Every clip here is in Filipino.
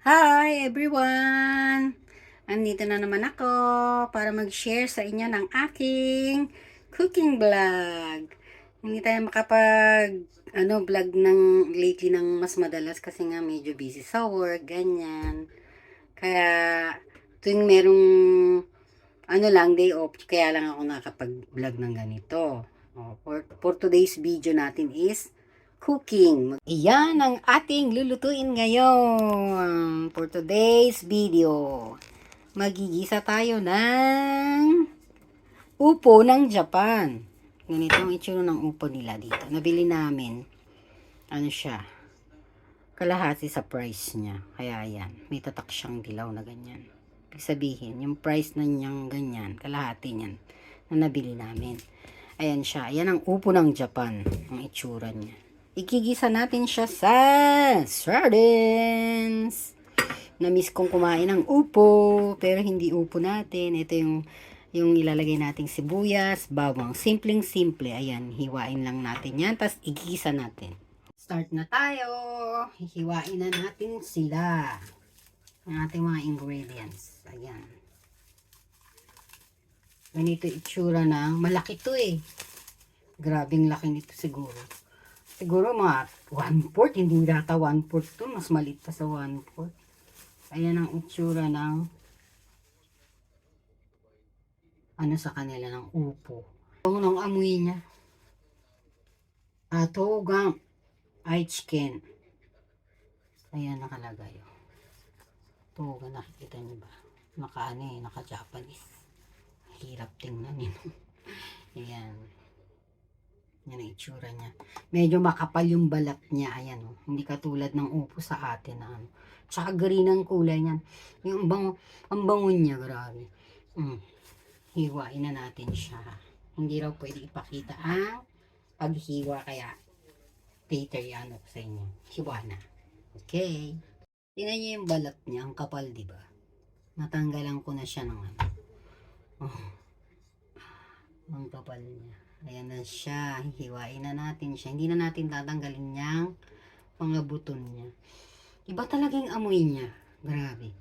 Hi everyone! Andito na naman ako para mag-share sa inyo ng aking cooking vlog. Hindi tayo makapag ano, vlog ng lately ng mas madalas kasi nga medyo busy sa work, ganyan. Kaya tuwing merong ano lang, day off, kaya lang ako nakapag-vlog ng ganito. Oh, for, for today's video natin is cooking. Iyan ang ating lulutuin ngayon for today's video. Magigisa tayo ng upo ng Japan. Ganito ang itsura ng upo nila dito. Nabili namin. Ano siya? Kalahati sa price niya. Kaya yan. May tatak siyang dilaw na ganyan. Ibig sabihin, yung price na niyang ganyan, kalahati niyan, na nabili namin. Ayan siya. Ayan ang upo ng Japan. Ang itsura niya. Ikigisa natin siya sa sardines. Namiss kong kumain ng upo, pero hindi upo natin. Ito yung yung ilalagay nating sibuyas, bawang. Simpleng simple. Ayan, hiwain lang natin yan. Tapos igisa natin. Start na tayo. Hihiwain na natin sila. Ang ating mga ingredients. Ayan. Ganito itsura ng malaki to eh. Grabing laki nito siguro. Siguro mga 1-4, hindi data 1-4 to. Mas maliit pa sa 1-4. Ayan ang itsura ng ano sa kanila ng upo. Ang nang amoy niya. Atogang Aichiken. Ayan nakalagay. oh. Toga, nakikita niyo ba? Naka ano eh, naka Japanese. Hirap tingnan yun. Ayan. Yan ang itsura niya. Medyo makapal yung balat niya. Ayan, oh. Hindi katulad ng upo sa atin na ano. Tsaka green ang kulay niyan. Yung bango, ang bango niya, grabe. Mm. Hiwain na natin siya. Hindi raw pwede ipakita ang paghiwa. Kaya, later yan ako sa inyo. Hiwa na. Okay. Tingnan niyo yung balat niya. Ang kapal, di ba? Natanggalan ko na siya ng ano. Oh. Ang kapal niya. Ayan na siya. Hihiwain na natin siya. Hindi na natin tatanggalin niyang mga buton niya. Iba talaga yung amoy niya. Grabe.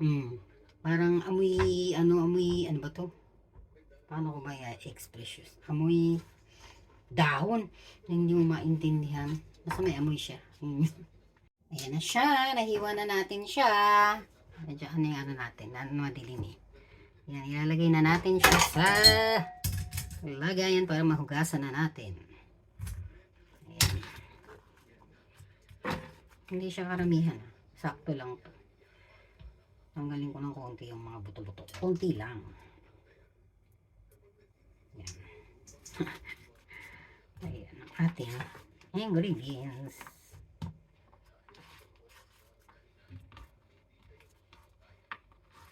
Mm. Parang amoy, ano, amoy, ano ba to? Paano ko ba i-express? Amoy dahon. Hindi mo maintindihan. Basta may amoy siya. Ayan na siya. Nahiwa na natin siya. Medyo ano yung ano natin. Ano madilim eh. Yan, ilalagay na natin siya sa lagayan para mahugasan na natin. Ayan. Hindi siya karamihan. Sakto lang to. Tanggalin ko ng konti yung mga buto-buto. Konti lang. Ayan. Ayan ang ating ingredients.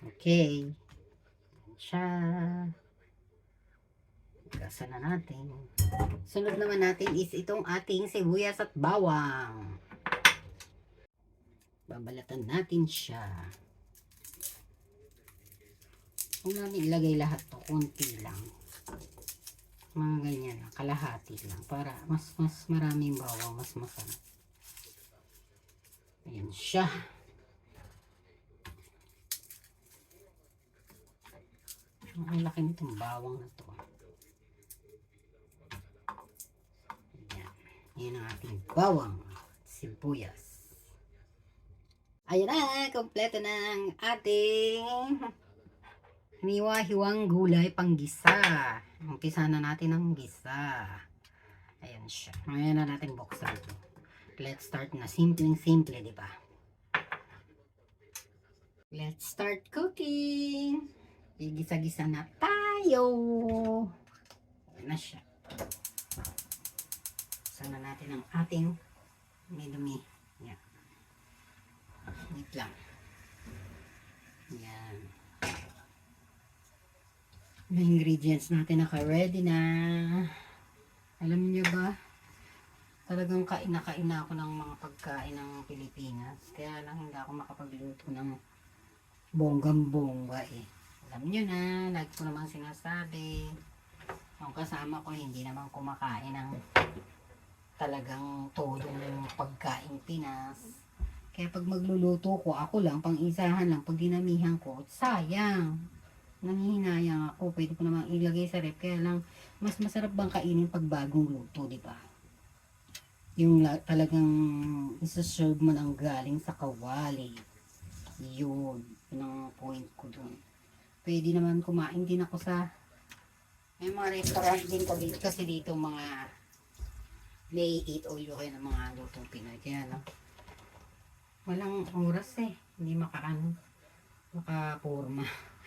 Okay. Ayan. Gasa na natin. Sunod naman natin is itong ating sibuyas at bawang. Babalatan natin siya. Huwag natin ilagay lahat to. Kunti lang. Mga ganyan lang. Kalahati lang. Para mas mas maraming bawang. Mas masarap. Ayan siya. Ang laki nitong bawang na to. Ayan. Yan ang ating bawang. Sibuyas. Ayan na, kompleto na ang ating hiwa-hiwang gulay panggisa. Umpisa na natin ang gisa. Ayan siya. Ngayon na natin buksan. Let's start na simpleng-simple, di ba? Let's start cooking. Igisa-gisa na tayo. Ayan na siya. Sana natin ang ating may dumi. Yan. Wait lang. Yan. Yung ingredients natin naka-ready na. Alam niyo ba? Talagang kain na kain na ako ng mga pagkain ng Pilipinas. Kaya lang hindi ako makapagluto ng bonggang-bongga eh. Alam niyo na, lagi ko naman sinasabi. Yung kasama ko hindi naman kumakain ng talagang todo ng pagkain Pinas. Kaya pag magluluto ko, ako lang, pang isahan lang, pag dinamihan ko, sayang. Nanghihinayang ako, pwede ko namang ilagay sa rep. Kaya lang, mas masarap bang kainin pag bagong luto, di ba? Yung la- talagang isa-serve mo ng galing sa kawali. Yun. Yun ang point ko dun. Pwede naman kumain din ako sa may mga restaurant din ko dito kasi dito mga may eat all you can ng mga lutong Pinoy. Kaya lang, walang oras eh. Hindi makaano, makapurma.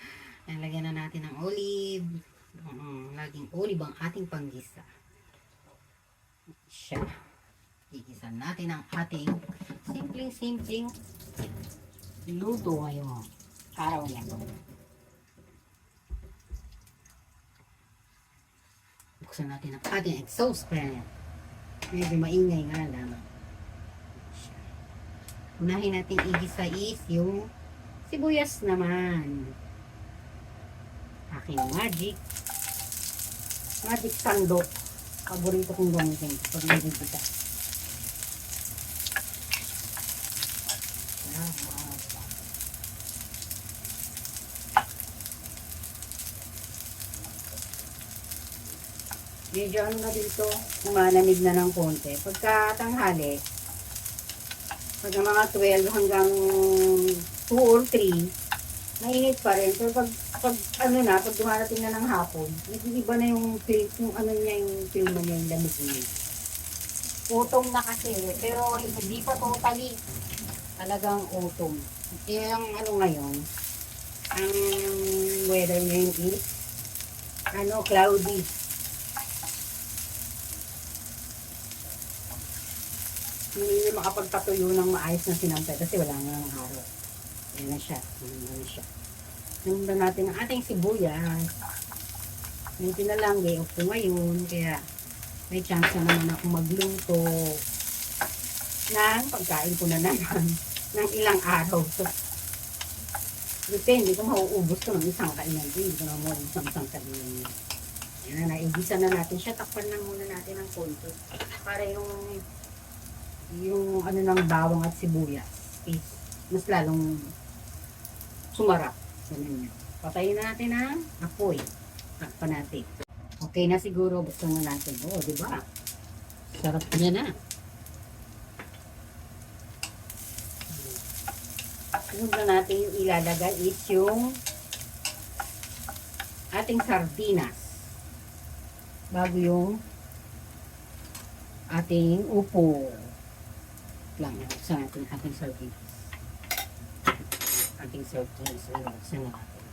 Ayan, lagyan na natin ng olive. Um, laging olive ang ating panggisa. Siya. Gigisan natin ang ating simpleng-simpleng luto ngayong araw na ito. Buksan natin ang ating exhaust fan. Medyo maingay nga lang. Unahin natin igisa is yung sibuyas naman. Aking magic. Magic sandok. Paborito kong gamitin pag nagigisa. Medyo ano na dito, umalamig na ng konti. Pagka tanghali, pag mga 12 hanggang 2 or 3, mainit pa rin. Pero pag, pag ano na, pag dumarating na ng hapon, iba na yung yung ano niya, yung mo niya, yung lamig niya. Utong na kasi, pero hindi pa totally talagang autumn. Eh, ang ano ngayon, ang weather ngayon is, ano, cloudy. Hindi makapagpatuyo ng maayos na sinampay kasi wala nga ng araw. Ayan na siya. Ayan na siya. Nundan natin ang ating sibuyas. Medyo na lang, day off ko ngayon. Kaya may chance na naman ako magluto ng pagkain ko na naman ng ilang araw. So, depende kung mauubos ko ng isang kainan. Hindi ko na mo isang isang kainan. Yan na, naigisa na natin siya. Takpan na muna natin ng konti. Para yung yung ano ng bawang at sibuyas is mas lalong sumarap. Ganun yun. Patayin natin ang apoy. Takpan natin. Okay na siguro. Gusto na natin. Oo, di ba? Sarap niya na. Sunod na natin yung ilalagay is yung ating sardinas. Bago yung ating upo. Lang, sa natin ating sardinas. Ating sardinas. Ayun, sa natin.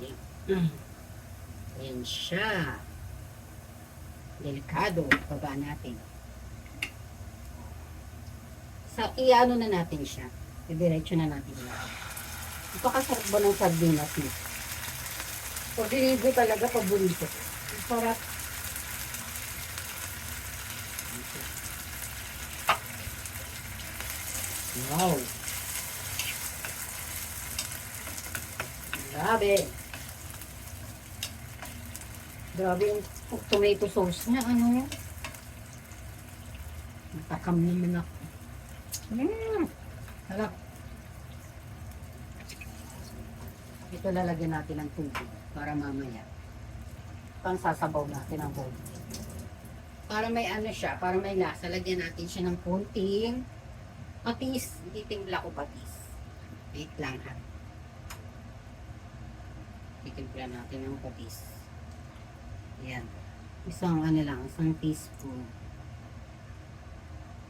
Ayan. Ayan siya. Delikado. Baba natin. Sa, iano na natin siya. Didiretso na natin yan. Napakasarap ba ng sardinas mo? Pag dinigo talaga, paborito. Sarap. Wow. Grabe. Grabe yung tomato sauce niya, ano? Natakam naman ako. Mmm. Sarap. Ito lalagyan natin ng tubig para mamaya. Pang sasabaw natin ang bowl. Para may ano siya, para may lasa, lagyan natin siya ng kunting patis. Titimpla ko patis. Wait lang ha. Titimpla natin ng patis. Ayan. Isang ano lang, isang teaspoon.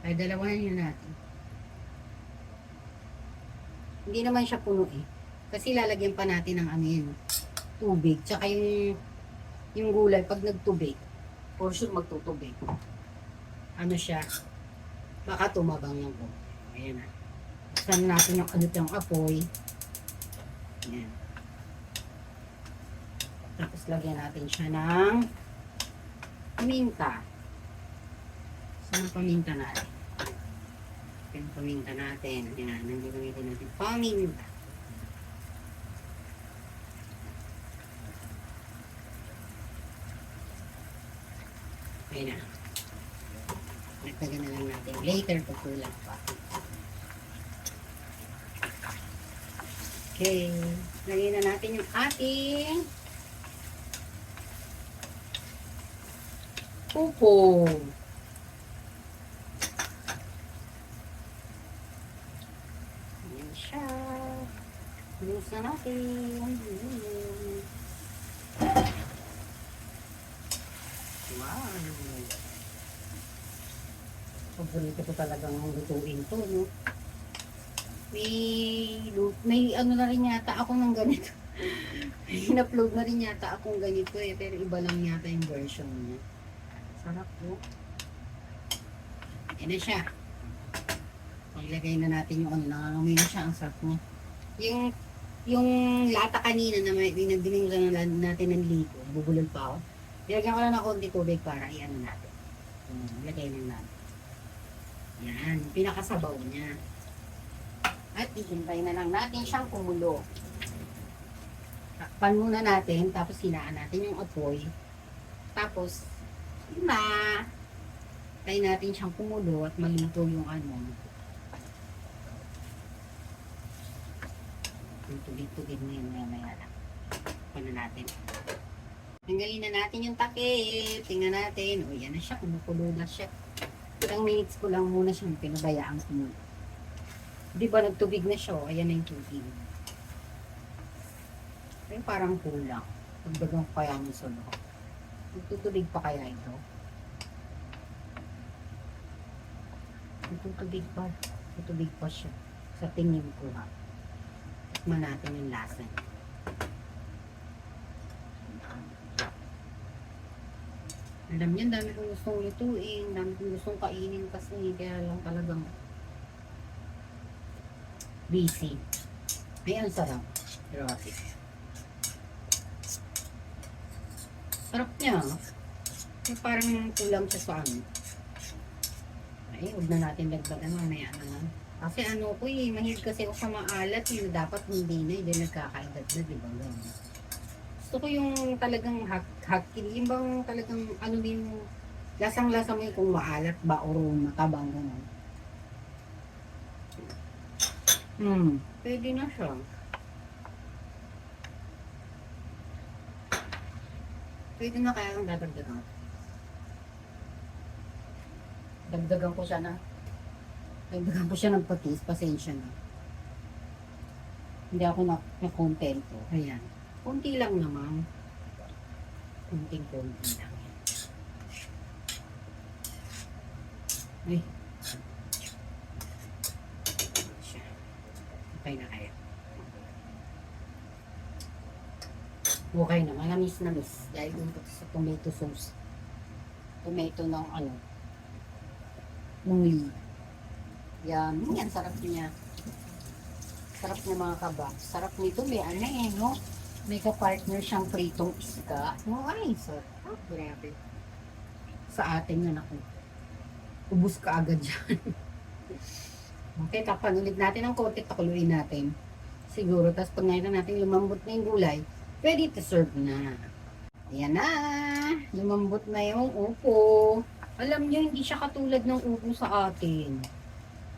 Ay, dalawahan yun natin. Hindi naman siya puno eh. Kasi lalagyan pa natin ng ano yun, tubig. Tsaka yung, yung gulay, pag nagtubig, for sure magtutubig. Ano siya, baka tumabang yung buo. Ayan. Buksan natin yung ano yung apoy. Ayan. Tapos lagyan natin siya ng paminta. Saan paminta natin? Yung paminta natin. Ayan, nandito gamitin natin paminta. Ayan na. Dagdagan na lang natin. Later, pag kulang pa. Okay. Lagyan na natin yung ating pupo. Ayan siya. Lose na natin. Wow. Paborito ko talagang lutuin to, no? May, may ano na rin yata ako ng ganito. In-upload na rin yata akong ganito eh, pero iba lang yata yung version niya. Sarap po. Yan na siya. Ilagay na natin yung ano, nangangamoy na siya, ang sarap niya. Yung, yung lata kanina na may binigyan na natin ng liko, bubulol pa ako. Nilagyan ko lang ng konti tubig para i-ano natin. Ilagay na natin. Yan, pinakasabaw niya. At ihintay na lang natin siyang kumulo. Takpan muna natin, tapos hinaan natin yung apoy. Tapos, yun na. Natin siyang kumulo at maluto yung ano. Tubig-tubig na yun maya maya lang. Ano natin. Tanggalin na natin yung takip. Tingnan natin. O, yan na siya. Kumukulo na siya. Ilang minutes ko lang muna siyang pinabayaan kumulo. Di ba nagtubig na siya? o, Ayan na yung tubig. Ay, parang kulang. Pagdagang ko kaya ng solo. Nagtutubig pa kaya ito? Nagtutubig pa. Nagtutubig pa siya. Sa tingin ko ha. Tikman natin yung lasa. Alam niya, dami kong gustong lutuin, dami kong gustong kainin kasi kaya lang talagang busy. Ay, ang sarap. Grabe. Sarap niya. Yung parang kulang siya sa ano. Ay, huwag na natin dagdagan mamaya naman. Kasi ano ko eh, mahilig kasi ako sa maalat eh. Dapat hindi na, hindi nagkakaedad na, di ba? Ganun. Gusto ko yung talagang hak hakil, yung bang talagang ano din, lasang-lasa mo yung kung maalat ba o matabang gano'n. Hmm, pwede na siya. Pwede na kaya ang dadagdagan. Dagdagan ko siya na. Dagdagan ko siya ng patis. Pasensya na. Hindi ako na, na kontento. Ayan. Kunti lang naman. Kunting-kunti lang. Ay. Siya. Okay na kaya. Okay na. Manamis na miss. Dahil dun po sa tomato sauce. Tomato ng ano. Ng Yan. Yan. Sarap niya. Sarap niya mga kabak. Sarap nito. May ano eh, no? May ka-partner siyang pritong isda. No, ay, sarap. Grabe. Sa atin na naku. Ubus ka agad yan. Okay, tapan ulit natin ang konti. Takuluin natin. Siguro. Tapos pag ngayon natin lumambot na yung gulay, ready to serve na. Ayan na. Lumambot na yung upo. Alam niyo, hindi siya katulad ng upo sa atin.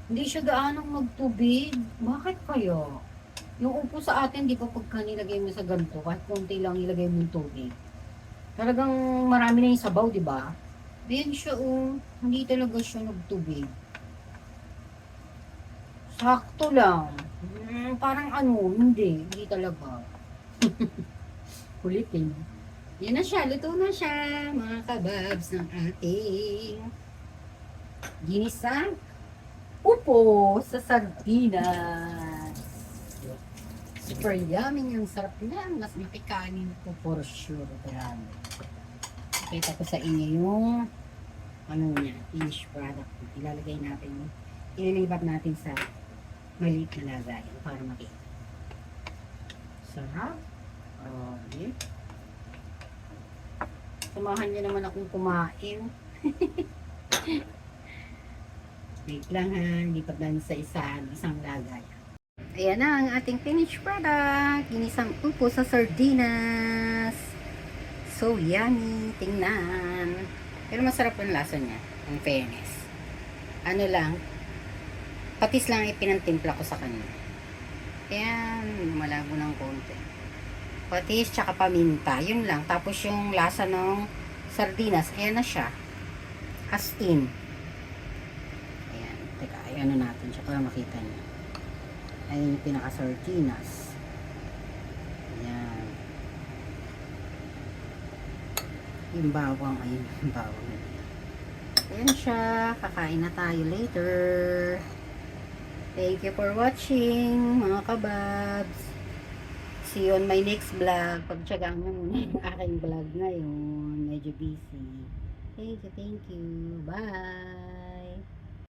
Hindi siya gaanong magtubig. Bakit kaya? Yung upo sa atin, di pa pagka nilagay mo sa ganito, kahit konti lang nilagay mo yung tubig. Talagang marami na yung sabaw, di ba? Ayan siya, oh. Hindi talaga siya nagtubig. Sakto lang. Hmm, parang ano, hindi. Hindi talaga. Kulitin. Yan na siya, luto na siya, mga kababs ng ating ginisang upo sa sardinas. Super yummy yung sarap na. Mas makikanin ko for sure. Grabe. Kita ko sa inyo yung ano niya, finished product. Ilalagay natin. Ililipat natin sa maliit na lagayan para makita. Sarap. Yeah. Samahan niyo naman akong kumain. Wait lang ha, lipat lang sa isa, isang lagay. Ayan na ang ating finished product. Ginisang upo sa sardinas. So yummy. Tingnan. Pero masarap ang lasa niya. Ang fairness. ano lang, patis lang ipinantimpla ko sa kanya. Ayan, malabo ng konti. Patis, tsaka paminta. Yun lang. Tapos yung lasa ng sardinas, ayan na siya. As in. Ayan. Teka, ay ano natin siya para makita niyo. Ayan yung pinaka-sardinas. Ayan. Yung bawang, ayun yung bawang. Ayan siya. Kakain na tayo later. Thank you for watching, mga kababs. See you on my next vlog. Pagtsagaan mo muna yung aking vlog ngayon. Medyo busy. Thank you, thank you. Bye!